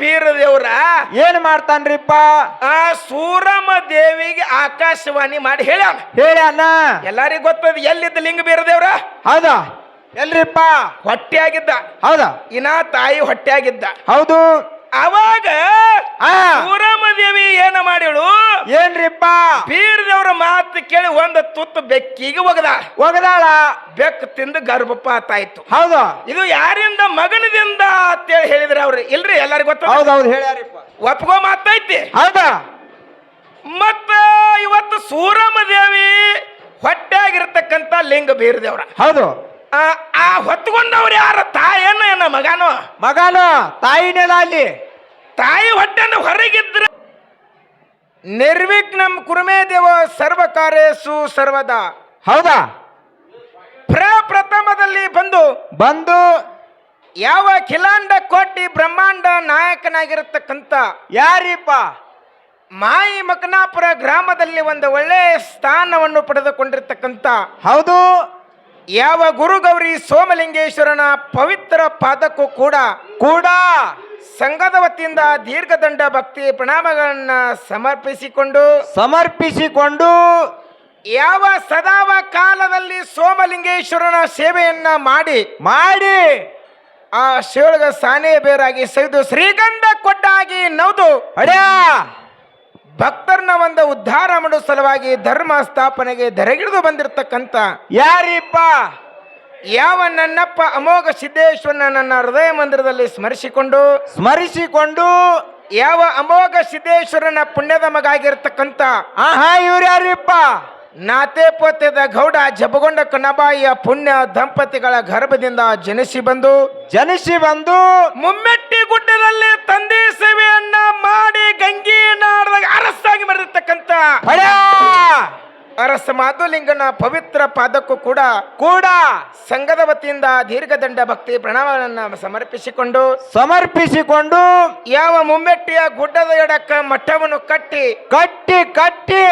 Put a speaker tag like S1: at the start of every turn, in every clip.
S1: ಬೀರ ದೇವ್ರ
S2: ಏನ್ ಮಾಡ್ತಾನ್ರಿಪ್ಪ?
S1: ಆ ಸೂರಮ್ಮ ದೇವಿಗೆ ಆಕಾಶವಾಣಿ ಮಾಡಿ ಹೇಳ್ಯಾನ.
S2: ಹೇಳ ಅಣ್ಣ
S1: ಎಲ್ಲಾರಿಗೂ ಗೊತ್ತದ ಎಲ್ಲಿದ್ದ ಲಿಂಗ ಬೀರ ದೇವ್ರ
S2: ಹೌದಾ? ಎಲ್ರಿಪ್ಪ?
S1: ಹೊಟ್ಟೆಯಾಗಿದ್ದ
S2: ಹೌದಾ
S1: ಇನ್ನ ತಾಯಿ ಹೊಟ್ಟೆ ಆಗಿದ್ದ
S2: ಹೌದು.
S1: ಅವಾಗ
S2: ಆ.
S1: ಸೂರಮ್ಮ ದೇವಿ ಏನ ಮಾಡಿಳು
S2: ಏನ್ರಿಪ್ಪ?
S1: ಬೀರದವ್ರ ಮಾತು ಕೇಳಿ ಒಂದು ತುತ್ತು ಬೆಕ್ಕಿಗೆ ಒಗದ.
S2: ಒಗದಾಳ?
S1: ಬೆಕ್ಕು ತಿಂದು ಗರ್ಭಪಾತ ಆಯ್ತು
S2: ಹೌದು.
S1: ಇದು ಯಾರಿಂದ ಮಗನದಿಂದ ಅಂತೇಳಿ ಹೇಳಿದ್ರ ಅವ್ರು ಇಲ್ರಿ ಎಲ್ಲರಿಗೂ ಗೊತ್ತ?
S2: ಹೌದೌದು ಹೇಳ್ಯಾರಿಪ್ಪ.
S1: ಒಪ್ಕೋ ಮಾತೈತಿ.
S2: ಹೌದಾ?
S1: ಮತ್ತ ಇವತ್ತು ಸೂರಮ್ಮ ದೇವಿ ಹೊಟ್ಟೆಯಾಗಿರ್ತಕ್ಕಂಥ ಲಿಂಗ ಬೀರದೇವ್ರ.
S2: ಹೌದು.
S1: ಆ ಆ ಹೊತ್ಕೊಂಡವ್ರು ಯಾರ? ತಾಯೇನ ಏನ ಮಗನೋ?
S2: ತಾಯಿ ನೆಲ ಅಲ್ಲಿ?
S1: ತಾಯಿ ಹೊಟ್ಟೆನ ಹೊರಗಿದ್ರೆ ನಿರ್ವಿಘ್ನಂ ಕುರುಮೇ ದೇವ ಸರ್ವ ಕಾರ್ಯಸು ಸರ್ವದ.
S2: ಹೌದಾ?
S1: ಪ್ರಪ್ರಥಮದಲ್ಲಿ ಬಂದು
S2: ಬಂದು
S1: ಯಾವ ಖಿಲಾಂಡ ಕೋಟಿ ಬ್ರಹ್ಮಾಂಡ ನಾಯಕನಾಗಿರತಕ್ಕಂಥ
S2: ಯಾರೀಪ
S1: ಮಾಯಿ ಮಕನಾಪುರ ಗ್ರಾಮದಲ್ಲಿ ಒಂದು ಒಳ್ಳೆಯ ಸ್ಥಾನವನ್ನು ಪಡೆದುಕೊಂಡಿರ್ತಕ್ಕಂಥ
S2: ಹೌದು.
S1: ಯಾವ ಗುರುಗೌರಿ ಸೋಮಲಿಂಗೇಶ್ವರನ ಪವಿತ್ರ ಪಾದಕ್ಕೂ ಕೂಡ
S2: ಕೂಡ
S1: ಸಂಘದ ವತಿಯಿಂದ ದೀರ್ಘದಂಡ ಭಕ್ತಿ ಪ್ರಣಾಮಗಳನ್ನ ಸಮರ್ಪಿಸಿಕೊಂಡು
S2: ಸಮರ್ಪಿಸಿಕೊಂಡು
S1: ಯಾವ ಸದಾವ ಕಾಲದಲ್ಲಿ ಸೋಮಲಿಂಗೇಶ್ವರನ ಸೇವೆಯನ್ನ ಮಾಡಿ
S2: ಮಾಡಿ
S1: ಆ ಶಿವಳಗ ಸಾನೆ ಬೇರಾಗಿ ಸೈದು ಶ್ರೀಗಂಧ ಕೊಟ್ಟಾಗಿ ನೌದು
S2: ಅಡ್ಯಾ!
S1: ಭಕ್ತರನ್ನ ಒಂದು ಉದ್ಧಾರ ಮಾಡೋ ಸಲುವಾಗಿ ಧರ್ಮ ಸ್ಥಾಪನೆಗೆ ಧರೆಗಿಳಿದು ಬಂದಿರತಕ್ಕಂಥ
S2: ಯಾರಿಪ್ಪ?
S1: ಯಾವ ನನ್ನಪ್ಪ ಅಮೋಘ ಸಿದ್ದೇಶ್ವರನ ನನ್ನ ಹೃದಯ ಮಂದಿರದಲ್ಲಿ ಸ್ಮರಿಸಿಕೊಂಡು
S2: ಸ್ಮರಿಸಿಕೊಂಡು
S1: ಯಾವ ಅಮೋಘ ಸಿದ್ದೇಶ್ವರನ ಪುಣ್ಯದ ಮಗ ಆಗಿರ್ತಕ್ಕಂಥ
S2: ಆಹಾ ಇವ್ರು ಯಾರಿಪ್ಪ?
S1: ನಾತೆ ಪೋತ್ಯದ ಗೌಡ ಜಬಗೊಂಡ ಕಣಬಾಯಿಯ ಪುಣ್ಯ ದಂಪತಿಗಳ ಗರ್ಭದಿಂದ ಜನಿಸಿ ಬಂದು
S2: ಜನಿಸಿ ಬಂದು
S1: ಮುಮ್ಮೆಟ್ಟಿ ಗುಡ್ಡದಲ್ಲಿ ತಂದೆ ಸೇವೆಯನ್ನ ಮಾಡಿ ಗಂಗಿ ನಾಡದಾಗ ಅರಸಾಗಿ ಮಾಡಿರ್ತಕ್ಕಂಥ
S2: ಅಡ್ಯಾ
S1: ಅರಸ ಮಾಧುಲಿಂಗನ ಪವಿತ್ರ ಪಾದಕ್ಕೂ ಕೂಡ
S2: ಕೂಡ
S1: ಸಂಘದ ವತಿಯಿಂದ ದೀರ್ಘದಂಡ ಭಕ್ತಿ ಪ್ರಣಾಮಗಳನ್ನು ಸಮರ್ಪಿಸಿಕೊಂಡು
S2: ಸಮರ್ಪಿಸಿಕೊಂಡು
S1: ಯಾವ ಮುಮ್ಮೆಟ್ಟಿಯ ಗುಡ್ಡದ ಎಡಕ್ಕ ಮಠವನ್ನು ಕಟ್ಟಿ
S2: ಕಟ್ಟಿ ಕಟ್ಟಿ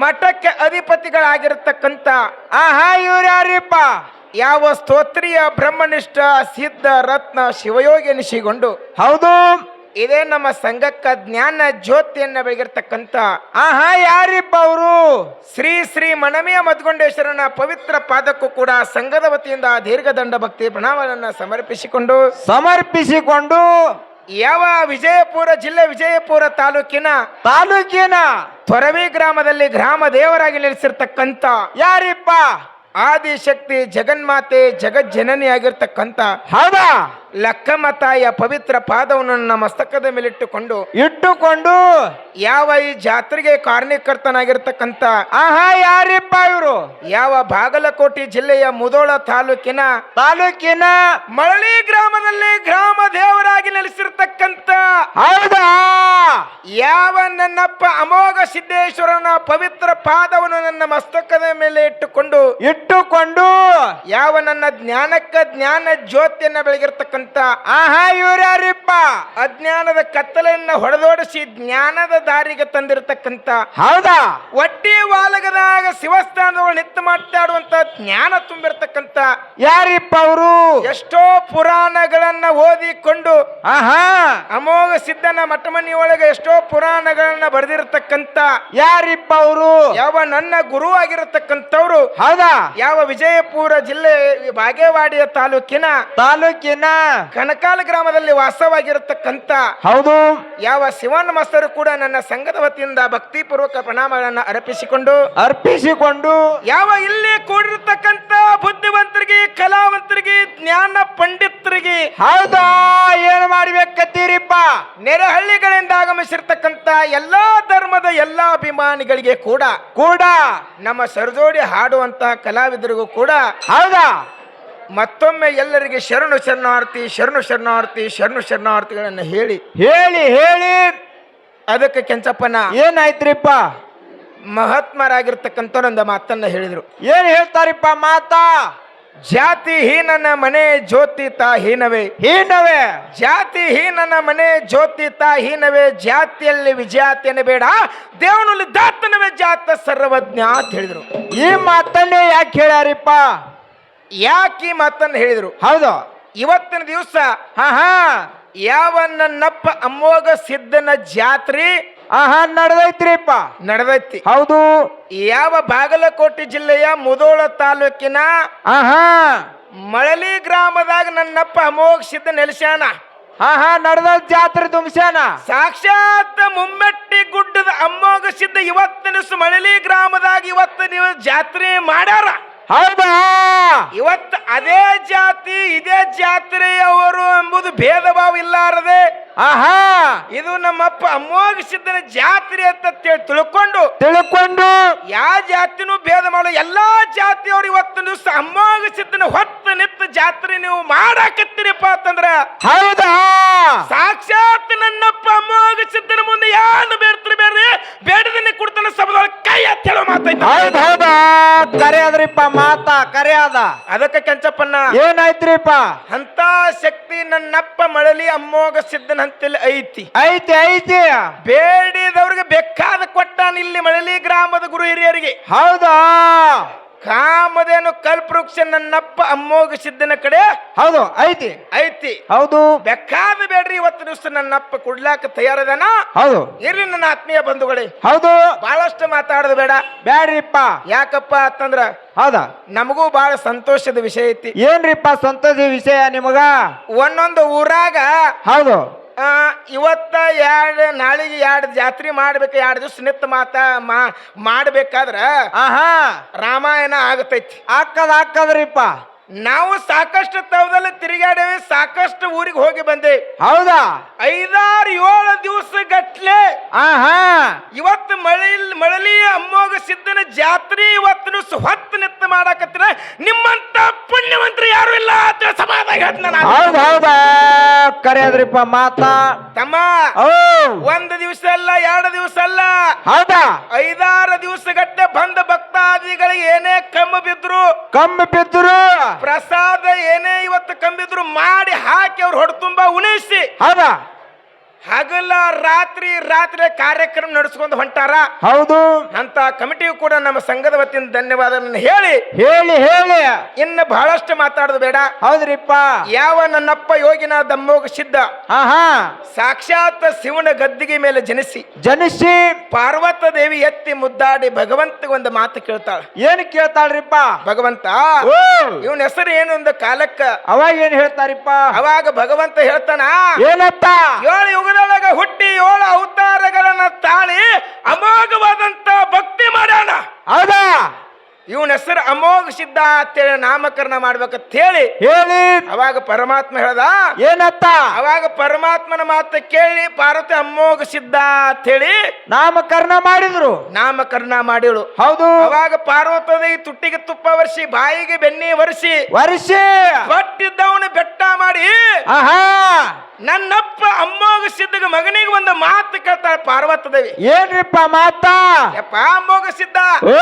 S1: ಮಠಕ್ಕೆ ಅಧಿಪತಿಗಳಾಗಿರತಕ್ಕಂತ
S2: ಆಹಾ ಇವ್ರು ಯಾರಿಪ್ಪ?
S1: ಯಾವ ಸ್ತೋತ್ರೀಯ ಬ್ರಹ್ಮನಿಷ್ಠ ಸಿದ್ಧ ರತ್ನ ಶಿವಯೋಗಿ ಎನಿಸಿಕೊಂಡು
S2: ಹೌದು.
S1: ಇದೇ ನಮ್ಮ ಸಂಘಕ್ಕ ಜ್ಞಾನ ಜ್ಯೋತಿಯನ್ನ ಬೆಳಗಿರ್ತಕ್ಕಂಥ
S2: ಆಹಾ ಯಾರಿಪ್ಪ ಅವರು?
S1: ಶ್ರೀ ಶ್ರೀ ಮನಮಿಯ ಮದ್ಗೊಂಡೇಶ್ವರನ ಪವಿತ್ರ ಪಾದಕ್ಕೂ ಕೂಡ ಸಂಘದ ವತಿಯಿಂದ ದೀರ್ಘದಂಡ ಭಕ್ತಿ ಪ್ರಣಾಮಗಳನ್ನು ಸಮರ್ಪಿಸಿಕೊಂಡು
S2: ಸಮರ್ಪಿಸಿಕೊಂಡು
S1: ಯಾವ ವಿಜಯಪುರ ಜಿಲ್ಲೆ ವಿಜಯಪುರ ತಾಲೂಕಿನ
S2: ತಾಲೂಕಿನ
S1: ತೊರವಿ ಗ್ರಾಮದಲ್ಲಿ ಗ್ರಾಮ ದೇವರಾಗಿ ನೆಲೆಸಿರ್ತಕ್ಕಂಥ
S2: ಯಾರಿಪ್ಪ?
S1: ಆದಿಶಕ್ತಿ ಜಗನ್ಮಾತೆ ಜಗಜ್ಜನನಿ ಆಗಿರ್ತಕ್ಕಂಥ
S2: ಹೌದಾ?
S1: ಲಕ್ಕಮ್ಮ ತಾಯಿಯ ಪವಿತ್ರ ಪಾದವನ್ನು ನನ್ನ ಮಸ್ತಕದ ಮೇಲಿಟ್ಟುಕೊಂಡು
S2: ಇಟ್ಟುಕೊಂಡು
S1: ಯಾವ ಈ ಜಾತ್ರೆಗೆ ಕಾರಣೀಕರ್ತನಾಗಿರ್ತಕ್ಕಂಥ
S2: ಆಹಾ ಯಾರಿಪ್ಪ ಇವರು?
S1: ಯಾವ ಬಾಗಲಕೋಟೆ ಜಿಲ್ಲೆಯ ಮುದೋಳ ತಾಲೂಕಿನ
S2: ತಾಲೂಕಿನ
S1: ಮಳಲಿ ಗ್ರಾಮದಲ್ಲಿ ಗ್ರಾಮ ದೇವರಾಗಿ ನೆಲೆಸಿರ್ತಕ್ಕಂಥ
S2: ಹೌದಾ?
S1: ಯಾವ ನನ್ನಪ್ಪ ಅಮೋಘ ಸಿದ್ದೇಶ್ವರನ ಪವಿತ್ರ ಪಾದವನ್ನು ನನ್ನ ಮಸ್ತಕದ ಮೇಲೆ ಇಟ್ಟುಕೊಂಡು
S2: ಇಟ್ಟುಕೊಂಡು
S1: ಯಾವ ನನ್ನ ಜ್ಞಾನಕ್ಕ ಜ್ಞಾನ ಜ್ಯೋತಿಯನ್ನ ಬೆಳಗಿರ್ತಕ್ಕಂಥ
S2: ಆಹಾ ಇವ್ರ್ಯಾರಿಪ್ಪ?
S1: ಅಜ್ಞಾನದ ಕತ್ತಲೆಯನ್ನ ಹೊಡೆದೋಡಿಸಿ ಜ್ಞಾನದ ದಾರಿಗೆ ತಂದಿರತಕ್ಕಂತ.
S2: ಹೌದಾ?
S1: ಒಟ್ಟಿ ವಾಲಗದಾಗ ಶಿವಸ್ಥಾನದೊಳಗೆ ನಿತ್ಯ ಮಾತಾಡುವಂತ ಜ್ಞಾನ ತುಂಬಿರ್ತಕ್ಕಂಥ
S2: ಯಾರಿಪ್ಪ ಅವರು?
S1: ಎಷ್ಟೋ ಪುರಾಣಗಳನ್ನ ಓದಿಕೊಂಡು
S2: ಆಹಾ.
S1: ಅಮೋಘ ಸಿದ್ಧನ ಮಠಮನಿ ಒಳಗೆ ಎಷ್ಟೋ ಪುರಾಣಗಳನ್ನ ಬರೆದಿರತಕ್ಕಂತ.
S2: ಯಾರಿಪ್ಪ ಅವರು?
S1: ಯಾವ ನನ್ನ ಗುರು ಆಗಿರತಕ್ಕಂಥವ್ರು.
S2: ಹೌದಾ?
S1: ಯಾವ ವಿಜಯಪುರ ಜಿಲ್ಲೆ ಬಾಗೇವಾಡಿಯ ತಾಲೂಕಿನ
S2: ತಾಲೂಕಿನ
S1: ಕನಕಾಲ ಗ್ರಾಮದಲ್ಲಿ ವಾಸವಾಗಿರತಕ್ಕಂತ
S2: ಹೌದು.
S1: ಯಾವ ಶಿವಣ್ಣ ಮಾಸ್ತರು ಕೂಡ ನನ್ನ ಸಂಘದ ವತಿಯಿಂದ ಭಕ್ತಿಪೂರ್ವಕ ಪ್ರಣಾಮಗಳನ್ನು ಅರ್ಪಿಸಿಕೊಂಡು
S2: ಅರ್ಪಿಸಿಕೊಂಡು
S1: ಯಾವ ಇಲ್ಲಿ ಕೂಡಿರತಕ್ಕಂತ ಬುದ್ಧಿವಂತರಿಗೆ ಕಲಾವಂತರಿಗೆ ಜ್ಞಾನ ಪಂಡಿತರಿಗೆ
S2: ಹೌದಾ? ಏನು ಮಾಡ್ಬೇಕತ್ತೀರಿಪ್ಪ
S1: ನೆರೆಹಳ್ಳಿಗಳಿಂದ ಆಗಮಿಸಿರ್ತಕ್ಕಂತ ಎಲ್ಲಾ ಧರ್ಮದ ಎಲ್ಲಾ ಅಭಿಮಾನಿಗಳಿಗೆ ಕೂಡ
S2: ಕೂಡ.
S1: ನಮ್ಮ ಸರಜೋಡಿ ಹಾಡುವಂತ ಕಲಾವಿದರಿಗೂ ಕೂಡ
S2: ಹೌದಾ?
S1: ಮತ್ತೊಮ್ಮೆ ಎಲ್ಲರಿಗೆ ಶರಣು ಶರಣಾರ್ಥಿ ಶರಣು ಶರಣಾರ್ಥಿ ಶರಣು ಶರಣಾರ್ಥಿಗಳನ್ನು ಹೇಳಿ.
S2: ಹೇಳಿ ಹೇಳಿ.
S1: ಅದಕ್ಕೆ ಕೆಂಚಪ್ಪನ
S2: ಏನಾಯ್ತ್ರಿಪ್ಪ?
S1: ಮಹಾತ್ಮರಾಗಿರ್ತಕ್ಕಂಥ ಒಂದು ಮಾತನ್ನ ಹೇಳಿದ್ರು.
S2: ಏನ್ ಹೇಳ್ತಾರಿಪ್ಪ ಮಾತಾ?
S1: ಜಾತಿ ಹೀನನ ಮನೆ ಜ್ಯೋತಿ ತಾ ಹೀನವೇ.
S2: ಹೀನವೇ?
S1: ಜಾತಿ ಹೀನನ ಮನೆ ಜ್ಯೋತಿ ತಾ ಹೀನವೇ. ಜಾತಿಯಲ್ಲಿ ವಿಜಾತಿಯನ್ನು ಬೇಡ. ದೇವನಲ್ಲಿ ದಾತನವೇ ಜಾತ ಸರ್ವಜ್ಞ ಅಂತ ಹೇಳಿದ್ರು.
S2: ಈ ಮಾತನ್ನೇ ಯಾಕೆ ಹೇಳ್ಯಾರಿಪ್ಪ?
S1: ಯಾಕೆ ಈ ಮಾತನ್ನು ಹೇಳಿದ್ರು?
S2: ಹೌದು.
S1: ಇವತ್ತಿನ ದಿವಸ
S2: ಹಾ ಹಾ.
S1: ಯಾವ ನನ್ನಪ್ಪ ಅಮ್ಮೋಗ ಸಿದ್ಧನ ಜಾತ್ರೆ
S2: ಆಹಾ ನಡೆದೈತ್ರಿಪ್ಪ.
S1: ನಡೆದೈತಿ.
S2: ಹೌದು.
S1: ಯಾವ ಬಾಗಲಕೋಟೆ ಜಿಲ್ಲೆಯ ಮುದೋಳ ತಾಲೂಕಿನ
S2: ಆಹಾ
S1: ಮಳಲಿ ಗ್ರಾಮದಾಗ ನನ್ನಪ್ಪ ಅಮೋಘ ಸಿದ್ಧ ನೆಲೆಸ್ಯಾನ.
S2: ಆಹಾ ನಡೆದ ಜಾತ್ರೆ ತುಂಬಿಸ್ಯಾನ.
S1: ಸಾಕ್ಷಾತ್ ಮುಮ್ಮೆಟ್ಟಿ ಗುಡ್ಡದ ಅಮ್ಮೋಗ ಸಿದ್ಧ ಇವತ್ತಿನ ಮಳಲಿ ಗ್ರಾಮದಾಗ ಇವತ್ತು ನೀವು ಜಾತ್ರೆ ಮಾಡ್ಯಾರ.
S2: ಹೌದಾ?
S1: ಇವತ್ತು ಅದೇ ಜಾತಿ ಇದೇ ಜಾತ್ರೆಯವರು ಎಂಬುದು ಭೇದ ಭಾವ ಇಲ್ಲಾರದೆ
S2: ಆಹಾ.
S1: ಇದು ನಮ್ಮಪ್ಪ ಸಿದ್ಧನ ಜಾತ್ರೆ ಅಂತ ತಿಳ್- ತಿಳ್ಕೊಂಡು
S2: ತಿಳ್ಕೊಂಡು.
S1: ಯಾವ ಜಾತಿನೂ ಭೇದ ಮಾಡೋ. ಎಲ್ಲಾ ಜಾತಿಯವರು ಇವತ್ತು ದಿವಸ ಸಿದ್ಧನ ಹೊತ್ತು ನಿತ್ತ ಜಾತ್ರೆ ನೀವು ಮಾಡಾಕತ್ತೀರಿಪ್ಪ ಅಂತಂದ್ರ
S2: ಹೌದಾ?
S1: ಸಾಕ್ಷಾತ್ ನನ್ನಪ್ಪ ಅಮ್ಮೋಗ ಸಿದ್ಧನ ಮುಂದೆ ಯಾರು ಬೇಡ್ತಾರೆ ಬೇರೆ ಬೇಡದನ್ನೇ ಕೊಡ್ತಾನೆ ಸಭದೊಳಗೆ ಕೈ ಅಂತ ಹೇಳೋ ಮಾತಾಯ್ತು
S2: ಹೌದ್ ಹೌದಾ? ಕರೆ ಅದ್ರಿಪ್ಪ ಮಾತಾ ಕರೆ ಅದ
S1: ಅದಕ್ಕೆ ಕೆಂಚಪ್ಪನ್ನ
S2: ಏನಾಯ್ತ್ರಿಪ್ಪ?
S1: ಅಂತ ಶಕ್ತಿ ನನ್ನಪ್ಪ ಮಳಲಿ ಅಮ್ಮೋಗ ಅಂತೇಳಿ ಐತಿ.
S2: ಐತಿ ಐತಿ.
S1: ಬೇಡಿದವ್ರಿಗೆ ಬೇಕಾದ ಕೊಟ್ಟಾನ ಇಲ್ಲಿ ಮಳಲಿ ಗ್ರಾಮದ ಗುರು ಹಿರಿಯರಿಗೆ.
S2: ಹೌದಾ?
S1: ಕಾಮಧೇನು ಕಲ್ಪವೃಕ್ಷ ನನ್ನಪ್ಪ ಅಮ್ಮೋಗ ಸಿದ್ದನ ಕಡೆ?
S2: ಹೌದು ಐತಿ.
S1: ಐತಿ.
S2: ಹೌದು.
S1: ಬೆಕ್ಕಾದ ಬೇಡ್ರಿ ಇವತ್ತು ದಿವಸ ನನ್ನಪ್ಪ ಕೊಡ್ಲಾಕ ತಯಾರದನ?
S2: ಹೌದು.
S1: ಇರ್ಲಿ ನನ್ನ ಆತ್ಮೀಯ ಬಂಧುಗಳೇ.
S2: ಹೌದು.
S1: ಬಹಳಷ್ಟು ಮಾತಾಡೋದು ಬೇಡ.
S2: ಬ್ಯಾಡ್ರಿಪ್ಪ.
S1: ಯಾಕಪ್ಪ ಅಂತಂದ್ರ
S2: ಹೌದಾ.
S1: ನಮಗೂ ಬಹಳ ಸಂತೋಷದ ವಿಷಯ ಐತಿ.
S2: ಏನ್ರಿಪ್ಪ ಸಂತೋಷದ ವಿಷಯ ನಿಮಗ?
S1: ಒಂದೊಂದು ಊರಾಗ
S2: ಹೌದು.
S1: ಇವತ್ತ ಎರಡು ನಾಳೆಗೆ ಎರಡು ಜಾತ್ರೆ ಮಾಡ್ಬೇಕು ಎರಡು ದಿವ್ಸ ನಿತ್ ಮಾತ ಮಾಡ್ಬೇಕಾದ್ರ
S2: ಆಹಾ.
S1: ರಾಮಾಯಣ ಆಗತೈತಿ.
S2: ಆಕದ್ ಹಾಕದ್ರಿಪ್ಪ
S1: ನಾವು ಸಾಕಷ್ಟು ತವದಲ್ಲಿ ತಿರುಗಾಡೇವಿ ಸಾಕಷ್ಟು ಊರಿಗೆ ಹೋಗಿ ಬಂದೆ.
S2: ಹೌದಾ?
S1: ಐದಾರು ಏಳು ದಿವಸ ಗಟ್ಲೆ
S2: ಆಹಾ.
S1: ಇವತ್ತು ಮಳೆ ಮಳಲಿ ಅಮ್ಮೋಗ ಸಿದ್ದನ ಜಾತ್ರೆ ಇವತ್ತು ಹೊತ್ತು ನಿತ್ತ ಮಾಡಾಕತ್ತಿರ. ನಿಮ್ಮಂತ ಪುಣ್ಯವಂತರು ಯಾರು ಇಲ್ಲ ಅಂತ ಸಮಾಧಾನ ಹೇಳ್ತೀನಿ ನಾನು.
S2: ಹೌದ್ ಹೌದಾ ಕರೆ ಅದ್ರಿಪ್ಪ ಮಾತಾ.
S1: ತಮ್ಮ
S2: ಓ.
S1: ಒಂದು ದಿವಸ ಅಲ್ಲ ಎರಡು ದಿವಸ ಅಲ್ಲ.
S2: ಹೌದಾ?
S1: ಐದಾರು ದಿವಸ ಗಟ್ಟೆ ಬಂದ ಭಕ್ತಾದಿಗಳಿಗೆ ಏನೇ ಕಮ್ಮಿ ಬಿದ್ರು
S2: ಕಮ್ಮಿ ಬಿದ್ದರು
S1: ಪ್ರಸಾದ ಏನೇ ಇವತ್ತು ಕಂಬಿದ್ರು ಮಾಡಿ ಹಾಕಿ ಅವ್ರು ತುಂಬ ಉಣಿಸಿ.
S2: ಹೌದಾ?
S1: ಹಗಲ ರಾತ್ರಿ ರಾತ್ರಿ ಕಾರ್ಯಕ್ರಮ ನಡೆಸಿಕೊಂಡು ಹೊಂಟಾರ?
S2: ಹೌದು.
S1: ಅಂತ ಕಮಿಟಿಯು ಕೂಡ ನಮ್ಮ ಸಂಘದ ವತಿಯಿಂದ ಧನ್ಯವಾದಗಳನ್ನು ಹೇಳಿ.
S2: ಹೇಳಿ ಹೇಳಿ.
S1: ಇನ್ನು ಬಹಳಷ್ಟು ಮಾತಾಡೋದು ಬೇಡ.
S2: ಹೌದ್ರಿಪ್ಪ.
S1: ಯಾವ ನನ್ನಪ್ಪ ಯೋಗಿನ ದಮ್ಮೋಗ ಸಿದ್ಧ?
S2: ಆಹಾ.
S1: ಸಾಕ್ಷಾತ್ ಶಿವನ ಗದ್ದಿಗೆ ಮೇಲೆ ಜನಿಸಿ.
S2: ಜನಿಸಿ.
S1: ಪಾರ್ವತ ದೇವಿ ಎತ್ತಿ ಮುದ್ದಾಡಿ ಭಗವಂತ ಒಂದು ಮಾತು ಕೇಳ್ತಾಳ.
S2: ಏನ್ ಕೇಳ್ತಾಳ್ರಿಪ್ಪ?
S1: ಭಗವಂತ
S2: ಓ.
S1: ಇವನ ಹೆಸರು ಏನು ಒಂದು ಕಾಲಕ್ಕ?
S2: ಅವಾಗ ಏನ್ ಹೇಳ್ತಾರಿಪ್ಪ?
S1: ಅವಾಗ ಭಗವಂತ ಹೇಳ್ತಾನ?
S2: ಏನಪ್ಪ?
S1: ಏಳು ಯುಗದೊಳಗ ಹುಟ್ಟಿ ಏಳು ಅವತಾರಗಳನ್ನ ತಾಳಿ ಅಮೋಘವಾದಂತ ಭಕ್ತಿ ಮಾಡ್ಯಾನ
S2: ಹೌದಾ
S1: ಇವನ ಹೆಸರು ಅಮೋಘ ಸಿದ್ಧ ಅಂತೇಳಿ ನಾಮಕರಣ ಮಾಡ್ಬೇಕಂತ ಹೇಳಿ
S2: ಹೇಳಿ.
S1: ಅವಾಗ ಪರಮಾತ್ಮ ಹೇಳ್ದ
S2: ಏನತ್ತ?
S1: ಅವಾಗ ಪರಮಾತ್ಮನ ಮಾತು ಕೇಳಿ ಪಾರ್ವತಿ ಅಮೋಘ ಸಿದ್ಧ ಅಂತೇಳಿ
S2: ನಾಮಕರಣ ಮಾಡಿದ್ರು.
S1: ನಾಮಕರಣ ಮಾಡಿಳು.
S2: ಹೌದು.
S1: ಅವಾಗ ಪಾರ್ವತದ ತುಟ್ಟಿಗೆ ತುಪ್ಪ ವರ್ಷಿ ಬಾಯಿಗೆ ಬೆನ್ನಿ ವರ್ಷಿ
S2: ವರ್ಸಿ
S1: ಕೊಟ್ಟಿದ್ದವನು ಬೆಟ್ಟ ಮಾಡಿ
S2: ಆಹಾ.
S1: ನನ್ನಪ್ಪ ಅಮ್ಮೋಗ ಸಿದ್ಧಗ ಮಗನಿಗೆ ಒಂದು ಮಾತು ಕೇಳ್ತಾಳೆ ಪಾರ್ವತ ದೇವಿ
S2: ಏನ್ರಿಪ್ಪ ಮಾತಾ?
S1: ಯಪ್ಪ
S2: ಓ!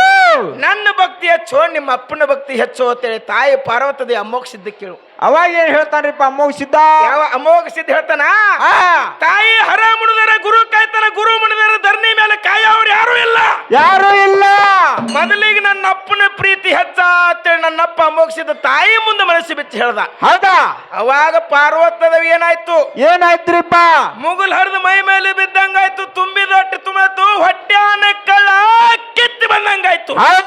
S1: ನನ್ನ ಭಕ್ತಿ ಹೆಚ್ಚು ನಿಮ್ಮ ಅಪ್ಪನ ಭಕ್ತಿ ಹೆಚ್ಚು ಅಂತೇಳಿ ತಾಯಿ ಪಾರ್ವತ ದೇವಿ ಅಮ್ಮೋಗ ಸಿದ್ಧ ಕೇಳು.
S2: ಅವಾಗ ಏನ್ ಹೇಳ್ತಾನ್ರಿಪ್ಪ ಮುಗಿಸಿದ್ದ
S1: ಯಾವ ಅಮೋಘ ಸಿದ್ಧ ಹೇಳ್ತಾನ?
S2: ಆ.
S1: ತಾಯಿ ಹರ ಮುಡಿದರ ಗುರು ಕಾಯ್ತಾನ ಗುರು ಮುಡಿದರ ಧರಣಿ ಮೇಲೆ ಕಾಯವ್ರು ಯಾರು ಇಲ್ಲ.
S2: ಯಾರು ಇಲ್ಲ.
S1: ಮೊದಲಿಗೆ ನನ್ನ ಅಪ್ಪನ ಪ್ರೀತಿ ಹೆಚ್ಚ ಅಂತೇಳಿ ನನ್ನಪ್ಪ ಅಮೋಘ ಸಿದ್ಧ ತಾಯಿ ಮುಂದೆ ಮನಸ್ಸು ಬಿಚ್ಚಿ ಹೇಳ್ದ.
S2: ಹೌದಾ?
S1: ಅವಾಗ ಪಾರ್ವತದ ಏನಾಯ್ತು?
S2: ಏನಾಯ್ತ್ರಿಪ್ಪ?
S1: ಮುಗುಲ್ ಹರಿದು ಮೈ ಮೇಲೆ ಬಿದ್ದಂಗಾಯ್ತು ತುಂಬಿದ ಹೊಟ್ಟೆ ತುಂಬಿತು ಹೊಟ್ಯಾನ ಕಳ್ಳ ಕಿತ್ತು ಬಂದಂಗಾಯ್ತು.
S2: ಹೌದಾ?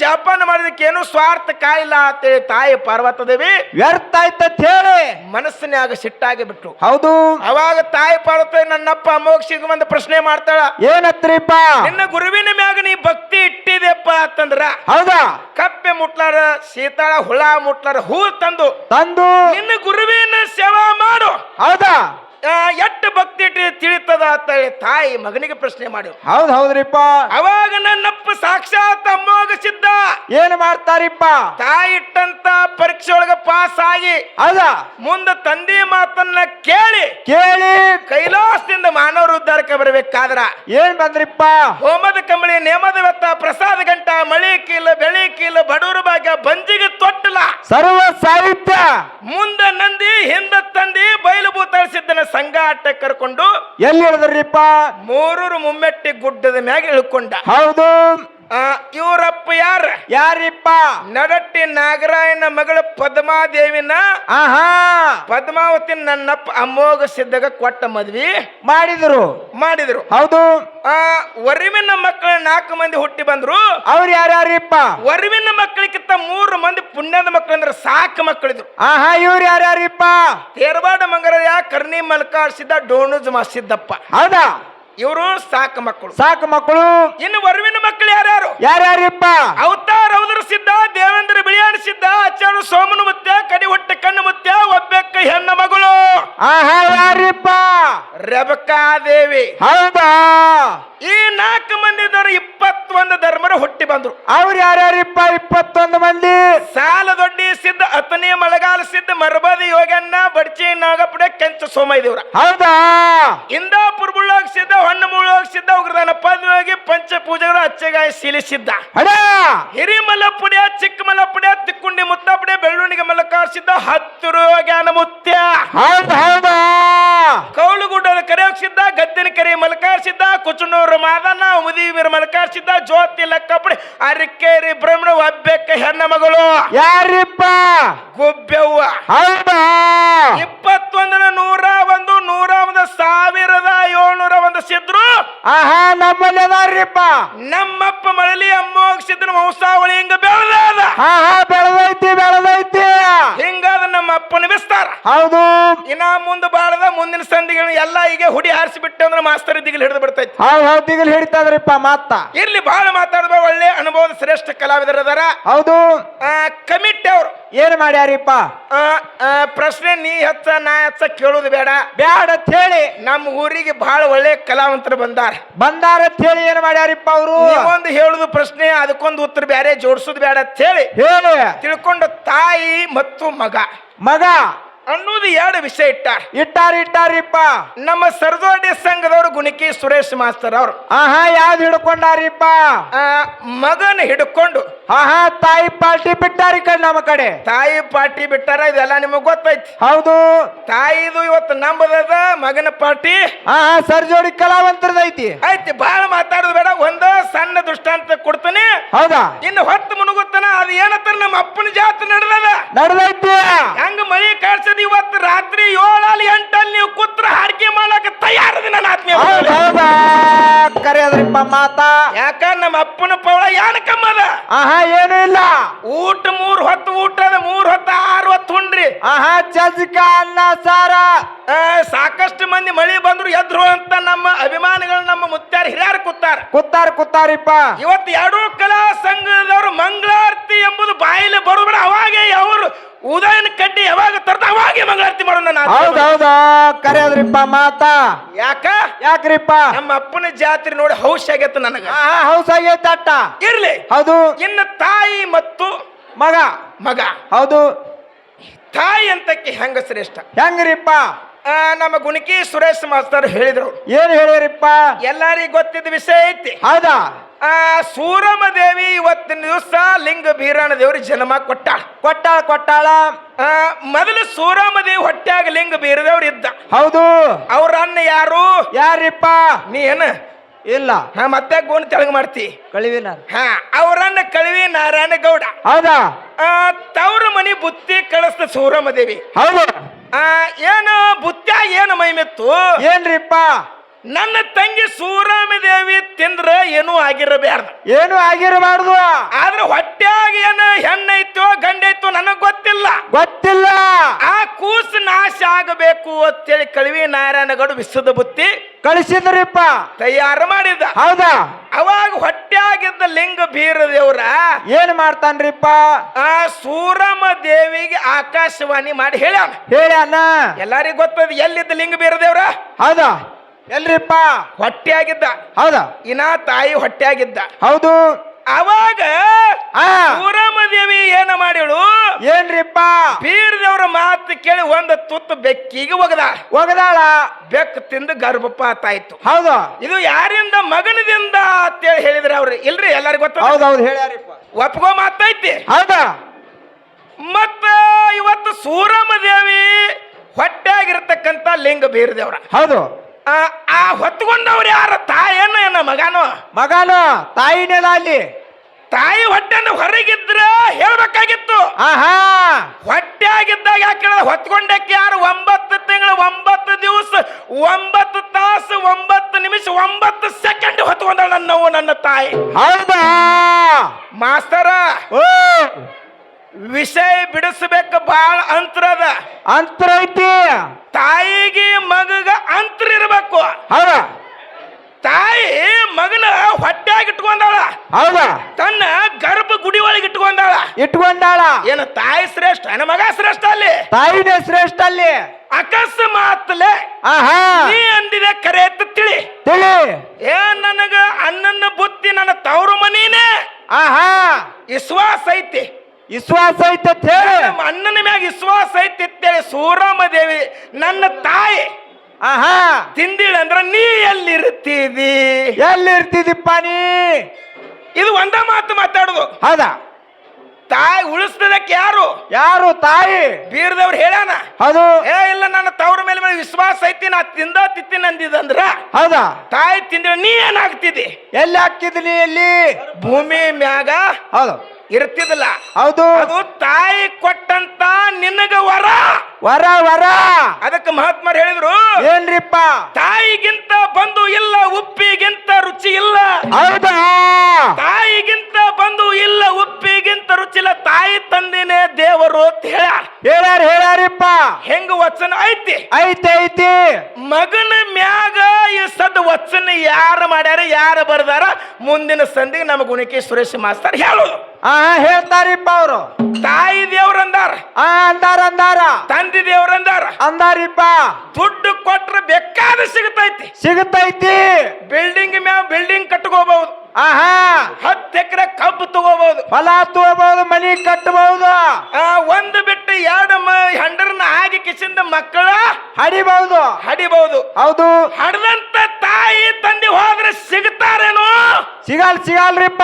S1: ಜಪಾನ ಮಾಡಿದಕ್ಕೆ ಏನು ಸ್ವಾರ್ಥ ಕಾಯಿಲ್ಲ ಅಂತೇಳಿ ತಾಯಿ ಪಾರ್ವತ ದೇವಿ
S2: ವ್ಯರ್ಥ ಆಯ್ತಂತ ಹೇಳಿ
S1: ಮನಸ್ಸಿನಾಗ ಸಿಟ್ಟಾಗಿ ಬಿಟ್ರು
S2: ಹೌದು.
S1: ಅವಾಗ ತಾಯಿ ಪಾರ್ವತ ನನ್ನಪ್ಪ ಮೋಕ್ಷಿಗೆ ಒಂದು ಪ್ರಶ್ನೆ ಮಾಡ್ತಾಳ
S2: ಏನತ್ರಿಪ್ಪ?
S1: ನಿನ್ನ ಗುರುವಿನ ಮ್ಯಾಗ ನೀ ಭಕ್ತಿ ಇಟ್ಟಿದೆಪ್ಪ ಅಂತಂದ್ರ
S2: ಹೌದಾ?
S1: ಕಪ್ಪೆ ಮುಟ್ಲಾರ ಸೀತಾಳ ಹುಳ ಮುಟ್ಲಾರ ಹೂ ತಂದು
S2: ತಂದು.
S1: ನಿನ್ನ ಗುರುವಿನ ಸೇವಾ ಮಾಡು.
S2: ಹೌದಾ?
S1: ಎಷ್ಟು ಭಕ್ತಿ ಇಟ್ಟಿ ತಿಳಿತದ ಅಂತ ಹೇಳಿ ತಾಯಿ ಮಗನಿಗೆ ಪ್ರಶ್ನೆ ಮಾಡಿ
S2: ಹೌದ್ ಹೌದ್ರಿಪ್ಪ.
S1: ಅವಾಗ ನನ್ನಪ್ಪ ಸಾಕ್ಷಾತ್ ಅಮ್ಮೋಗ
S2: ಏನ್ ಮಾಡ್ತಾರಿಪ್ಪ?
S1: ತಾಯಿ ಇಟ್ಟಂತ ಪರೀಕ್ಷೆ ಒಳಗ ಪಾಸ್ ಆಗಿ
S2: ಹೌದಾ
S1: ಮುಂದೆ ತಂದೆ ಮಾತನ್ನ ಕೇಳಿ
S2: ಕೇಳಿ.
S1: ಕೈಲಾಸದಿಂದ ಮಾನವರ ಉದ್ಧಾರಕ್ಕೆ ಬರಬೇಕಾದ್ರ
S2: ಏನ್ ಬಂದ್ರಿಪ್ಪ?
S1: ಹೋಮದ ಕಂಬಳಿ ನೇಮದ ವೆತ್ತ ಪ್ರಸಾದ ಗಂಟ ಮಳಿ ಕೀಲ ಬೆಳಿ ಕೀಲ ಬಡವರ ಭಾಗ್ಯ ಬಂಜಿಗೆ ತೊಟ್ಟಲ.
S2: ಸರ್ವ ಸಾಹಿತ್ಯ.
S1: ಮುಂದ ನಂದಿ ಹಿಂದ ತಂದಿ ಬಯಲು ಭೂತಳಿಸಿದ್ದನ ಸಂಘ ಆಟ ಕರ್ಕೊಂಡು
S2: ಎಲ್ಲಿ ಹೇಳಿದ್ರಿಪ್ಪ?
S1: ಮೂರೂರು ಮುಮ್ಮೆಟ್ಟಿ ಗುಡ್ಡದ ಮ್ಯಾಗ ಇಳ್ಕೊಂಡ.
S2: ಹೌದು.
S1: ಇವ್ರಪ್ಪ ಯಾರ?
S2: ಯಾರಿಪ್ಪ?
S1: ನಡಟ್ಟಿ ನಾಗರಾಯನ ಮಗಳ ಪದ್ಮಾದೇವಿನ
S2: ಆಹಾ!
S1: ಪದ್ಮಾವತಿ ನನ್ನಪ್ಪ ಅಮೋಘ ಸಿದ್ಧಗ ಕೊಟ್ಟ ಮದ್ವಿ
S2: ಮಾಡಿದ್ರು.
S1: ಮಾಡಿದ್ರು.
S2: ಹೌದು.
S1: ಆ ವರಿವಿನ ಮಕ್ಕಳ ನಾಲ್ಕು ಮಂದಿ ಹುಟ್ಟಿ ಬಂದ್ರು.
S2: ಅವ್ರು ಯಾರ್ಯಾರಿಪ್ಪ?
S1: ವರಿವಿನ ಮಕ್ಕಳಿಗಿಂತ ಮೂರು ಮಂದಿ ಪುಣ್ಯದ ಮಕ್ಕಳು ಅಂದ್ರೆ ಸಾಕು ಮಕ್ಕಳಿದ್ರು.
S2: ಆಹಾ ಇವ್ರು ಯಾರ್ಯಾರಿಪ್ಪ?
S1: ಮಂಗರ ಯಾ ಕರ್ಣಿ ಮಲ್ಕಾರ್ ಸಿದ್ಧ ಡೋಣುಜ್ ಮಾಸಿದ್ದಪ್ಪ
S2: ಹೌದಾ?
S1: ಇವರು ಸಾಕು ಮಕ್ಕಳು.
S2: ಸಾಕು ಮಕ್ಕಳು.
S1: ಇನ್ನು ವರುವಿನ ಮಕ್ಕಳು ಯಾರ್ಯಾರು?
S2: ಯಾರ್ಯಾರಿಪ್ಪ?
S1: ಅವತಾರ ರೌದ್ರ ಸಿದ್ಧ ದೇವೇಂದ್ರ ಬಿಳಿಯಾಣ ಸಿದ್ಧ ಅಚ್ಚಾರು ಸೋಮನ ಮುತ್ಯ ಕಡಿ ಹೊಟ್ಟೆ ಕಣ್ಣು ಮುತ್ಯ ಒಬ್ಬೆಕ್ಕ ಹೆಣ್ಣ ಮಗಳು.
S2: ಆಹಾ ಯಾರಿಪ್ಪ?
S1: ರೆಬಕಾ ದೇವಿ
S2: ಹೌದಾ?
S1: ಈ ನಾಲ್ಕು ಮಂದಿದವರು ಇಪ್ಪತ್ತೊಂದು ಧರ್ಮರು ಹುಟ್ಟಿ ಬಂದ್ರು.
S2: ಅವ್ರು ಯಾರ್ಯಾರಿಪ್ಪ ಇಪ್ಪತ್ತೊಂದು ಮಂದಿ?
S1: ಸಾಲ ದೊಡ್ಡಿ ಸಿದ್ಧ ಅತನಿ ಮಳೆಗಾಲ ಸಿದ್ಧ ಮರಬದಿ ಯೋಗನ್ನ ಬಡ್ಚಿ ನಾಗಪುಡ ಕೆಂಚ ಸೋಮ ದೇವ್ರ
S2: ಹೌದಾ?
S1: ಇಂದಾಪುರ ಪುರ್ಬುಳ್ಳೋಗ ಸಿದ್ಧ ಹೊಣ್ಣ ಮುಳ್ಳೋಗ ಸಿದ್ಧ ಉಗ್ರದಾನ ಪದ್ವಾಗಿ ಪಂಚ ಪೂಜೆಗಳು ಅಚ್ಚೆಗಾಯ ಸೀಲಿ ಸಿದ್ಧ.
S2: ಅಡ
S1: ಹಿರಿಮಲ ಪುಡಿಯ ಚಿಕ್ಕಮಲ ಪುಡಿಯ ತಿಕ್ಕುಂಡಿ ಮುತ್ತ ಪುಡಿಯ ಬೆಳ್ಳುಣಿಗೆ ಮಲಕಾರ ಸಿದ್ಧ ಹತ್ತುರು ಜ್ಞಾನ ಮುತ್ಯ.
S2: ಹೌದಾ ಹೌದಾ.
S1: ಕೌಳುಗುಡ್ಡದ ಕರೆಯೋಗ ಸಿದ್ಧ ಗದ್ದಿನ ಕರೆ ಮಲಕಾರ ಸಿದ್ಧ ಕುಚನೂರು ಮಾದನ ಉದಿವೀರ ಮಲಕಾರ ಸಿದ್ಧ ಜ್ಯೋತಿ ಲೆಕ್ಕಪುಡಿ ಅರಿಕೇರಿ ಬ್ರಹ್ಮಣ ಒಬ್ಬೆಕ್ಕ ಹೆಣ್ಣ ಮಗಳು.
S2: ಯಾರಿಪ್ಪ?
S1: ಗುಬ್ಬೆವ್ವ
S2: ಹೌದಾ?
S1: ಇಪ್ಪತ್ತೊಂದರ ನೂರ ಒಂದು ನೂರ ಒಂದು ಸಾವಿರದ ಏಳ್ನೂರ ಒಂದು ಸಿದ್ರು.
S2: ಆಹಾ ನಮ್ಮಲ್ಲಿ ಅದಾರ್ರಿಪ್ಪ.
S1: ನಮ್ಮಪ್ಪ ಮಳಲಿ ಅಮ್ಮೋಗ ಸಿದ್ಧನ ವಂಶಾವಳಿ ಹಿಂಗ ಬೆಳೆದ
S2: ಬೆಳದೈತಿ ಬೆಳದೈತಿ ಬೆಳೆದೈತಿ.
S1: ಹಿಂಗಾದ ನಮ್ಮ ಅಪ್ಪನ ವಿಸ್ತಾರ.
S2: ಹೌದು.
S1: ಇನ್ನ ಮುಂದೆ ಬಾಳದ ಮುಂದಿನ ಸಂಧಿಗಳು ಎಲ್ಲ ಈಗ ಹುಡಿ ಹಾರಿಸಿ ಬಿಟ್ಟೆ ಅಂದ್ರೆ ಮಾಸ್ತರ್ ದಿಗಿಲ್ ಹಿಡಿದು ಬಿಡ್ತೈತಿ.
S2: ಹೌದು ಹೌದು ದಿಗಲ್ ಹಿಡಿತದ್ರಿಪ್ಪ ಮಾತ
S1: ಇರ್ಲಿ ಬಹಳ ಮಾತಾಡಿದ ಒಳ್ಳೆ ಅನುಭವದ ಶ್ರೇಷ್ಠ ಕಲಾವಿದರು ಅದಾರ
S2: ಹೌದು
S1: ಕಮಿಟಿ ಅವರು.
S2: ಏನ್ ಮಾಡ್ಯಾರಿಪ್ಪ?
S1: ಪ್ರಶ್ನೆ ನೀ ಹಚ್ಚ ನಾ ಹಚ್ಚ ಕೇಳೋದು ಬೇಡ.
S2: ಬ್ಯಾಡ ಅಂತ ಹೇಳಿ.
S1: ನಮ್ಮ ಊರಿಗೆ ಬಹಳ ಒಳ್ಳೆ ಕಲಾವಂತರು ಬಂದಾರ.
S2: ಬಂದಾರ ಅಂತ ಹೇಳಿ ಏನ್ ಮಾಡ್ಯಾರಿಪ್ಪ ಅವರು?
S1: ಒಂದು ಹೇಳುದು ಪ್ರಶ್ನೆ ಅದಕ್ಕೊಂದು ಉತ್ತರ ಬೇರೆ ಜೋಡಿಸೋದು ಬೇಡ ಅಂತ ಹೇಳಿ.
S2: ಹೇಳಿ.
S1: ತಿಳ್ಕೊಂಡು ತಾಯಿ ಮತ್ತು ಮಗ.
S2: ಮಗ.
S1: ಅನ್ನೋದು ಎರಡು ವಿಷಯ ಇಟ್ಟಾರ.
S2: ಇಟ್ಟಾರ ಇಟ್ಟಾರಿಪ್ಪ.
S1: ನಮ್ಮ ಸರದೋಡಿ ಸಂಘದವರು ಗುಣಿಕಿ ಸುರೇಶ್ ಮಾಸ್ತರ್ ಅವರು.
S2: ಆಹಾ ಯಾವ್ದು ಹಿಡ್ಕೊಂಡಾರಿಪ್ಪ?
S1: ಮಗನ ಹಿಡ್ಕೊಂಡು
S2: ಆಹಾ ತಾಯಿ ಪಾರ್ಟಿ ಬಿಟ್ಟಾರಿ ಕಡೆ ನಮ್ಮ ಕಡೆ.
S1: ತಾಯಿ ಪಾರ್ಟಿ ಬಿಟ್ಟಾರ ಇದೆಲ್ಲ ನಿಮಗ್ ಗೊತ್ತೈತಿ.
S2: ಹೌದು.
S1: ತಾಯಿದು ಇವತ್ತು ನಂಬದದ ಮಗನ ಪಾರ್ಟಿ
S2: ಆಹಾ ಸರ್ಜೋಡಿ ಕಲಾವಂತರದೈತಿ
S1: ಐತಿ. ಬಹಳ ಮಾತಾಡೋದು ಬೇಡ ಒಂದು ಸಣ್ಣ ದುಷ್ಟಾಂತ ಕೊಡ್ತೀನಿ.
S2: ಹೌದಾ?
S1: ಇನ್ನು ಹೊತ್ತು ಮುನುಗುತ್ತಾನ ಅದು ಏನತ್ತಾರ ನಮ್ಮ ಅಪ್ಪನ ಜಾತ್ರೆ ನಡೆದದ.
S2: ನಡೆದೈತಿ.
S1: ಹೆಂಗ ಮಳಿ ಕಾಡ್ಸದ ಇವತ್ತು ರಾತ್ರಿ ಏಳಲ್ಲಿ ಎಂಟಲ್ಲಿ ನೀವು ಕುತ್ರ ಹಾಡಿಕೆ ಮಾಡಕ್ ತಯಾರದ ನನ್ನ ಆತ್ಮೀಯ
S2: ಕರೆಯದ್ರಿಪ್ಪ ಮಾತಾ.
S1: ಯಾಕ ನಮ್ಮ ಅಪ್ಪನ ಪವಳ ಯಾನ ಕಮ್ಮದ
S2: ಆಹಾ ಏನು ಇಲ್ಲ
S1: ಊಟ ಮೂರ್ ಹೊತ್ತು ಊಟ ಅದ ಮೂರ್ ಹೊತ್ತು ಆರು ಹೊತ್ತು ಉಂಡ್ರಿ.
S2: ಆಹಾ ಚಜ್ಕ ಅನ್ನ ಸಾರ.
S1: ಆ, ಸಾಕಷ್ಟು ಮಂದಿ ಮಳಿ ಬಂದ್ರು ಎದ್ರು ಅಂತ ನಮ್ಮ ಅಭಿಮಾನಿಗಳು ನಮ್ಮ ಮುತ್ಯಾರ ಹಿರಿಯರು ಕೂತಾರ.
S2: ಕುತ್ತಾರ ಕುತ್ತಾರಿಪ್ಪ
S1: ಇವತ್ತು ಎರಡೂ ಕಲಾ ಸಂಘದವರು ಮಂಗಳಾರತಿ ಎಂಬುದು ಬಾಯಿಲೆ ಬರೋಬೇಡ ಅವಾಗೆ ಅವರು ಉದಯನ ಕಡ್ಡಿ ಯಾವಾಗ ತರ್ತ ಅವಾಗೆ ಮಂಗಳಾರತಿ ಮಾಡೋಣ ನಾನು
S2: ಹೌದ್ ಹೌದಾ. ಕರೆ ಅದ್ರಿಪ್ಪ ಮಾತಾ.
S1: ಯಾಕ?
S2: ಯಾಕ್ರಿಪ್ಪ?
S1: ನಮ್ಮ ಅಪ್ಪನ ಜಾತ್ರೆ ನೋಡಿ ಹೌಸ್ ಆಗೈತೆ ನನಗ.
S2: ಆ ಹೌಸ್ ಆಗೈತೆ ಅಟ್ಟ.
S1: ಇರ್ಲಿ.
S2: ಹೌದು.
S1: ಇನ್ನು ತಾಯಿ ಮತ್ತು
S2: ಮಗ.
S1: ಮಗ.
S2: ಹೌದು.
S1: ತಾಯಿ ಅಂತಕ್ಕೆ ಹೆಂಗ ಶ್ರೇಷ್ಠ?
S2: ಹೆಂಗ್ರಿಪ್ಪ?
S1: ಆ, ನಮ್ಮ ಗುಣಕಿ ಸುರೇಶ್ ಮಾಸ್ತರ್ ಹೇಳಿದ್ರು.
S2: ಏನ್ ಹೇಳಿರಿಪ್ಪ
S1: ಎಲ್ಲರಿಗೂ ಗೊತ್ತಿದ್ದ ವಿಷಯ ಐತಿ.
S2: ಹೌದಾ?
S1: ಆ ಸೂರಮ ದೇವಿ ಇವತ್ತಿನ ದಿವಸ ಲಿಂಗ ಬೀರಾಣ ದೇವ್ರ ಜನ್ಮ ಕೊಟ್ಟ.
S2: ಕೊಟ್ಟಾಳ ಕೊಟ್ಟಾಳ.
S1: ಆ, ಮೊದಲು ಸೂರಮ ದೇವಿ ಹೊಟ್ಟ್ಯಾಗ ಲಿಂಗ ಬೀರದವ್ರು ಇದ್ದ.
S2: ಹೌದು.
S1: ಅವ್ರ ಅನ್ನ ಯಾರು?
S2: ಯಾರಿಪ್ಪ?
S1: ನೀ ಏನ?
S2: ಇಲ್ಲ.
S1: ಹಾ ಮತ್ತೆ ಗೋಣ್ ತೆಳಗ್ ಮಾಡ್ತಿ.
S2: ಕಳಿವಿ
S1: ಹಾ ಅವರನ್ನ ಕಳಿವಿ ನಾರಾಯಣ ಗೌಡ.
S2: ಹೌದಾ?
S1: ಆ, ತವ್ರ ಮನಿ ಬುತ್ತಿ ಕಳಿಸ್ತ ಸೂರಮ ದೇವಿ
S2: ಹೌದು.
S1: ಆ, ಏನು ಬುತ್ತ್ಯಾಗ ಏನು ಮೈಮೆತ್ತು?
S2: ಏನ್ರಿಪ್ಪ?
S1: ನನ್ನ ತಂಗಿ ಸೂರಮ ದೇವಿ ತಿಂದ್ರ ಏನೂ ಆಗಿರಬಾರ್ದು.
S2: ಏನು ಆಗಿರಬಾರ್ದು.
S1: ಆದ್ರೆ ಹೊಟ್ಟ್ಯಾಗ ಏನು ಹೆಣ್ಣೈತೋ ಗಂಡೈತೋ ನನಗ್ ಗೊತ್ತಿಲ್ಲ.
S2: ಗೊತ್ತಿಲ್ಲ.
S1: ಆ ಕೂಸು ನಾಶ ಆಗಬೇಕು ಅಂತೇಳಿ ಕಳವಿ ನಾರಾಯಣಗಡು ವಿಶ್ವದ ಬುತ್ತಿ
S2: ಕಳಿಸಿದ್ರಿಪ್ಪ.
S1: ತಯಾರು ಮಾಡಿದ್ದ
S2: ಹೌದಾ?
S1: ಅವಾಗ ಹೊಟ್ಟೆಯಾಗಿದ್ದ ಲಿಂಗ ಬೀರದೇವ್ರ
S2: ಏನ್ ಮಾಡ್ತಾನ್ರಿಪ್ಪ?
S1: ಆ ಸೂರಮ ದೇವಿಗೆ ಆಕಾಶವಾಣಿ ಮಾಡಿ ಹೇಳ್ಯಾನ.
S2: ಹೇಳ ಅಣ್ಣ
S1: ಎಲ್ಲರಿಗೂ ಗೊತ್ತದ ಎಲ್ಲಿದ್ದ ಲಿಂಗ ಬೀರದೇವ್ರ?
S2: ಹೌದಾ? ಎಲ್ರಿಪ್ಪ?
S1: ಹೊಟ್ಟೆಯಾಗಿದ್ದ.
S2: ಹೌದಾ?
S1: ಇನ್ನ ತಾಯಿ ಹೊಟ್ಟೆಯಾಗಿದ್ದ.
S2: ಹೌದು.
S1: ಅವಾಗ
S2: ಆ.
S1: ಸೂರಮ ದೇವಿ ಏನ ಮಾಡಿಳು
S2: ಏನ್ರಿಪ್ಪ?
S1: ಬೀರದವ್ರ ಮಾತು ಕೇಳಿ ಒಂದು ತುತ್ತು ಬೆಕ್ಕಿಗೆ ಒಗದ.
S2: ಒಗದಾಳ?
S1: ಬೆಕ್ಕು ತಿಂದು ಗರ್ಭಪಾತ ಆಯ್ತು.
S2: ಹೌದು.
S1: ಇದು ಯಾರಿಂದ ಮಗನದಿಂದ ಅಂತೇಳಿ ಹೇಳಿದ್ರೆ ಅವ್ರು. ಇಲ್ರಿ ಎಲ್ಲರಿಗೂ ಗೊತ್ತ?
S2: ಹೌದೌದು ಹೇಳ್ಯಾರಿಪ್ಪ.
S1: ಒಪ್ಕೋ ಮಾತೈತಿ.
S2: ಹೌದಾ?
S1: ಮತ್ತ ಇವತ್ತು ಸೂರಮ್ಮ ದೇವಿ ಹೊಟ್ಟೆಯಾಗಿರ್ತಕ್ಕಂಥ ಲಿಂಗ ಬೀರದೇವ್ರ.
S2: ಹೌದು.
S1: ಆ ಹೊತ್ಕೊಂಡವ್ರು ಯಾರ? ತಾಯೇನು ಏನ ಮಗನೋ?
S2: ಮಗಾನು ತಾಯಿನೇದ ಅಲ್ಲಿ?
S1: ತಾಯಿ ಹೊಟ್ಟೆನ ಹೊರಗಿದ್ರ ಹೇಳ್ಬೇಕಾಗಿತ್ತು.
S2: ಆಹಾ!
S1: ಹೊಟ್ಟೆಯಾಗಿದ್ದಾಗ ಯಾಕೆ ಹೊತ್ಕೊಂಡಕ್ಕೆ ಯಾರು? ಒಂಬತ್ತು ತಿಂಗಳು ಒಂಬತ್ತು ದಿವಸ ಒಂಬತ್ತು ತಾಸು ಒಂಬತ್ತು ನಿಮಿಷ ಒಂಬತ್ತು ಸೆಕೆಂಡ್ ಹೊತ್ಕೊಂಡ ನನ್ನವು ನನ್ನ ತಾಯಿ.
S2: ಹೌದಾ?
S1: ಮಾಸ್ತರ
S2: ಓ!
S1: ವಿಷಯ ಬಿಡಿಸ್ಬೇಕು ಬಾಳ ಅಂತರದ
S2: ಅಂತರ ಐತಿ.
S1: ತಾಯಿಗೆ ಮಗಗ ಅಂತರ ಇರಬೇಕು.
S2: ಹೌದಾ?
S1: ತಾಯಿ ಮಗನ ಹೊಟ್ಟೆಯಾಗಿ ಇಟ್ಕೊಂಡಾಳ.
S2: ಹೌದಾ?
S1: ತನ್ನ ಗರ್ಭ ಗುಡಿ ಒಳಗೆ ಇಟ್ಕೊಂಡಾಳ.
S2: ಇಟ್ಕೊಂಡಾಳ.
S1: ಏನು ತಾಯಿ ಶ್ರೇಷ್ಠ? ನನ್ನ ಮಗ ಶ್ರೇಷ್ಠ ಅಲ್ಲಿ.
S2: ತಾಯಿನೇ ಶ್ರೇಷ್ಠ ಅಲ್ಲಿ.
S1: ಅಕಸ್ಮಾತ್ಲೆ
S2: ಆಹಾ.
S1: ನೀ ಅಂದಿದೆ ಕರೆ ಅಂತ ತಿಳಿ.
S2: ತಿಳಿ.
S1: ಏ ನನಗ ಅಣ್ಣನ ಬುತ್ತಿ ನನ್ನ ತವರು ಮನೀನೇ.
S2: ಆಹಾ.
S1: ವಿಶ್ವಾಸ ಐತಿ.
S2: ವಿಶ್ವಾಸ ಐತೆ ಅಂತ ಹೇಳಿ.
S1: ನಮ್ಮ ಅಣ್ಣನ ಮ್ಯಾಗ ವಿಶ್ವಾಸ ಐತಿ ಅಂತೇಳಿ ಸೂರಮ್ಮ ದೇವಿ ನನ್ನ ತಾಯಿ.
S2: ಆಹಾ.
S1: ತಿಂದಿಳ ಅಂದ್ರ ನೀ ಎಲ್ಲಿರ್ತೀದಿ?
S2: ಎಲ್ಲಿರ್ತಿದಿಪ್ಪ ನೀ?
S1: ಇದು ಒಂದ ಮಾತು ಮಾತಾಡುದು.
S2: ಹೌದಾ?
S1: ತಾಯಿ ಉಳಿಸ್ತದಕ್ಕೆ ಯಾರು?
S2: ಯಾರು ತಾಯಿ?
S1: ಬೀರದವ್ರು ಹೇಳ್ಯಾನ.
S2: ಅದು
S1: ಏ ಇಲ್ಲ ನನ್ನ ತವ್ರ ಮೇಲೆ ಮೇಲೆ ವಿಶ್ವಾಸ ಐತಿ ನಾ ತಿಂದ ತಿತ್ತೀನಿ ಅಂದಿದಂದ್ರ
S2: ಹೌದಾ?
S1: ತಾಯಿ ತಿಂದಿಳ ನೀ ಏನಾಗ್ತಿದಿ
S2: ಎಲ್ಲಿ ಹಾಕಿದ್ನಿ ಎಲ್ಲಿ?
S1: ಭೂಮಿ ಮ್ಯಾಗ
S2: ಹೌದು.
S1: ಇರ್ತಿದಿಲ್ಲ
S2: ಹೌದು.
S1: ಅದು ತಾಯಿ ಕೊಟ್ಟಂತ ನಿನಗ ವರ.
S2: ವರ ವರ.
S1: ಅದಕ್ಕೆ ಮಹಾತ್ಮರು ಹೇಳಿದ್ರು
S2: ಏನ್ರಿಪ್ಪ?
S1: ತಾಯಿಗಿಂತ ಬಂದು ಇಲ್ಲ ಉಪ್ಪಿಗಿಂತ ರುಚಿ ಇಲ್ಲ.
S2: ಹೌದಾ?
S1: ತಾಯಿಗಿಂತ ಬಂದು ಇಲ್ಲ ಉಪ್ಪಿಗಿಂತ ರುಚಿ ಇಲ್ಲ. ತಾಯಿ ತಂದಿನೇ ದೇವರು ಅಂತ ಹೇಳ್ಯಾರ.
S2: ಹೇಳ್ಯಾರ ಹೇಳ್ಯಾರಿಪ್ಪ.
S1: ಹೆಂಗ ವಚನ ಐತಿ?
S2: ಐತಿ ಐತಿ.
S1: ಮಗನ ಮ್ಯಾಗ ಈ ಸದ್ ವಚನ ಯಾರು ಮಾಡ್ಯಾರ ಯಾರು ಬರ್ದಾರ? ಮುಂದಿನ ಸಂದಿಗೆ ನಮ್ಮ ಗುಣಿಕೆ ಸುರೇಶ್ ಮಾಸ್ತರ್ ಹೇಳೋದು.
S2: ಆ ಹೇಳ್ತಾರಿಪ್ಪ ಅವರು.
S1: ತಾಯಿ ದೇವ್ರ ಅಂದಾರ.
S2: ಆ ಅಂದಾರ ಅಂದಾರ.
S1: ತಂದೆ ದೇವ್ರ ಅಂದಾರ.
S2: ಅಂದಾರಿಪ್ಪ.
S1: ದುಡ್ಡು ಕೊಟ್ರೆ ಬೇಕಾದ ಸಿಗತೈತಿ
S2: ಸಿಗತೈತಿ
S1: ಬಿಲ್ಡಿಂಗ್ ಮ್ಯಾಲ ಬಿಲ್ಡಿಂಗ್ ಕಟ್ಕೋಬಹುದು.
S2: ಆಹಾ.
S1: ಹತ್ತು ಎಕರೆ ಕಬ್ಬು ತಗೋಬಹುದು
S2: ಹೊಲ ತಗೋಬಹುದು ಮನಿ ಕಟ್ಟಬಹುದು
S1: ಒಂದು ಬಿಟ್ಟು ಎರಡು ಮ ಹಾಗೆ ಕಿಸಿಂದ ಮಕ್ಕಳ
S2: ಹಡಿಬಹುದು
S1: ಹಡಿಬಹುದು
S2: ಹೌದು.
S1: ಹಡದಂತ ತಾಯಿ ತಂದೆ ಹೋದ್ರೆ ಸಿಗ್ತಾರೇನು?
S2: ಸಿಗಲ್ ಸಿಗಲ್ರಿಪ್ಪ.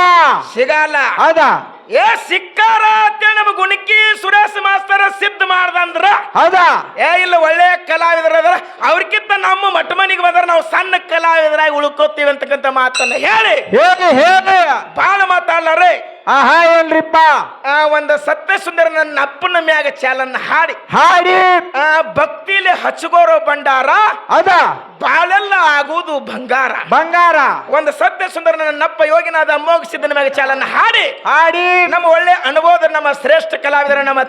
S1: ಸಿಗಲ್ಲ.
S2: ಹೌದಾ?
S1: ಏ ಸಿಕ್ಕಾರ ಅಂತೇಳಿ ನಮ್ಮ ಗುಣಕಿ ಸುರೇಶ್ ಮಾಸ್ತರ ಸಿದ್ಧ ಮಾಡ್ದಂದ್ರ?
S2: ಹೌದಾ?
S1: ಏ ಇಲ್ಲ ಒಳ್ಳೆ ಕಲಾವಿದ್ರ ಅದರ ಅವ್ರಕ್ಕಿಂತ ನಮ್ಮ ಮಠ ಮನಿಗೆ ಬಂದ್ರ ನಾವು ಸಣ್ಣ ಕಲಾವಿದರಾಗಿ ಉಳ್ಕೋತೀವಿ ಅಂತಕ್ಕಂಥ ಮಾತನ್ನ ಹೇಳಿ.
S2: ಹೇಳಿ ಹೇಳಿ.
S1: ಬಾಳ ಮಾತಾಡ್ಲಾರೆ
S2: ಆಹಾ ಏನ್ರಿಪ್ಪ?
S1: ಆ ಒಂದು ಸತ್ಯ ಸುಂದರ ನನ್ನ ಅಪ್ಪನ ಮ್ಯಾಗ ಚಾಲನ್ನ ಹಾಡಿ.
S2: ಹಾಡಿ.
S1: ಆ ಭಕ್ತಿಲಿ ಹಚ್ಚಗೋರೋ ಬಂಡಾರ
S2: ಅದ
S1: ಬಾಳೆಲ್ಲ ಆಗುವುದು ಬಂಗಾರ.
S2: ಬಂಗಾರ.
S1: ಒಂದು ಸತ್ಯ ಸುಂದರ ನನ್ನಪ್ಪ ಯೋಗಿನಾದ ಅಮೋಘ ಮ್ಯಾಗ ಚಾಲನ್ನ ಹಾಡಿ.
S2: ಹಾಡಿ.
S1: ನಮ್ಮ ಒಳ್ಳೆ ಅನುಭವದ ನಮ್ಮ ಶ್ರೇಷ್ಠ ಕಲಾವಿದರ ನಮ್ಮ